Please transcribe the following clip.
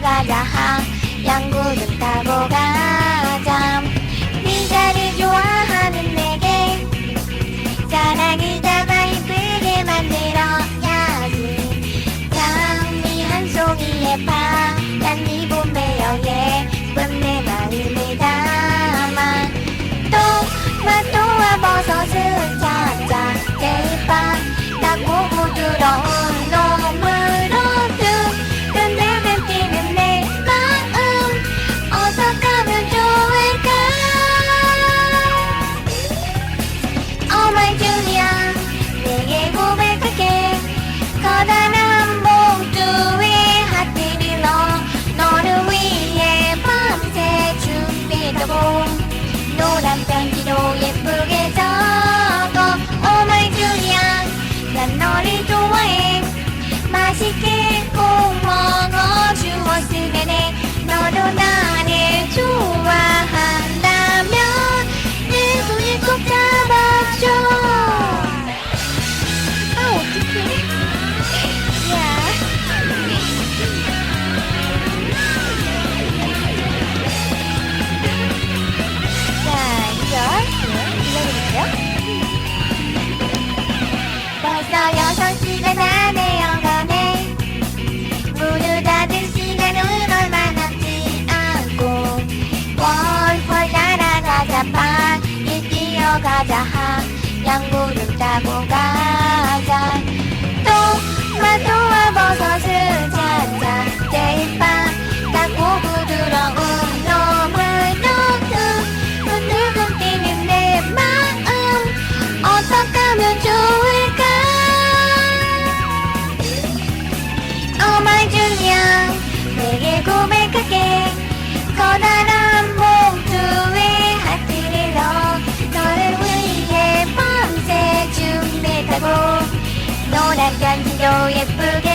가자. 양구는 타고 가자. 네자를 좋아하는 내게 사랑이 담아 이쁘게 만들어야지. 장미 한 송이의 파 여섯 시간 다 되어가네. 문을 닫을 시간은 얼마 남지 않고 월월 날아가자 빨리 뛰어가자 양무릎 타고 가자. 토마토와 버섯을 노란 편지도 예쁘게 적